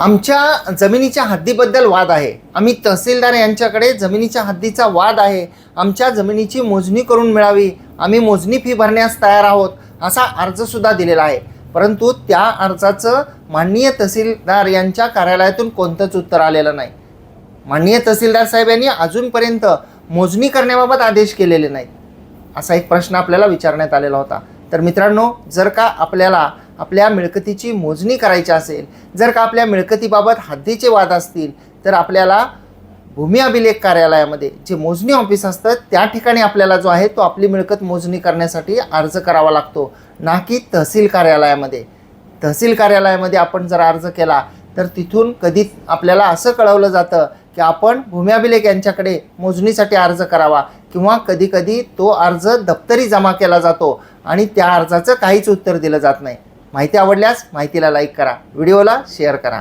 आमच्या जमिनीच्या हद्दीबद्दल वाद आहे. आम्ही तहसीलदार यांच्याकडे जमिनीच्या हद्दीचा वाद आहे. आमच्या जमिनीची मोजणी करून मिळावी. आम्ही मोजणी फी भरण्यास तयार आहोत असा अर्जसुद्धा दिलेला आहे. परंतु त्या अर्जाचं माननीय तहसीलदार यांच्या कार्यालयातून कोणतंच उत्तर आलेलं नाही. माननीय तहसीलदार साहेब यांनी अजूनपर्यंत मोजणी करण्याबाबत आदेश केलेले नाहीत असा एक प्रश्न आपल्याला विचारण्यात आलेला होता. तर मित्रांनो जर का आपल्याला आपल्या मिळकतीची मोजणी करायची असेल जर का आपल्या मिळकतीबाबत हद्दीचे वाद असतील तर आपल्याला भूमी अभिलेख कार्यालयामध्ये जे मोजणी ऑफिस असतं त्या ठिकाणी आपल्याला जो आहे तो आपली मिळकत मोजणी करण्यासाठी अर्ज करावा लागतो. ना की तहसील कार्यालयामध्ये. तहसील कार्यालयामध्ये आपण जर अर्ज केला तर तिथून कधी आपल्याला असं कळवलं जातं की आपण भूमी अभिलेख यांच्याकडे मोजणीसाठी अर्ज करावा किंवा कधीकधी तो अर्ज दप्तरी जमा केला जातो आणि त्या अर्जाचं काहीच उत्तर दिलं जात नाही. माहिती आवडल्यास माहितीला लाईक करा. व्हिडिओला शेअर करा.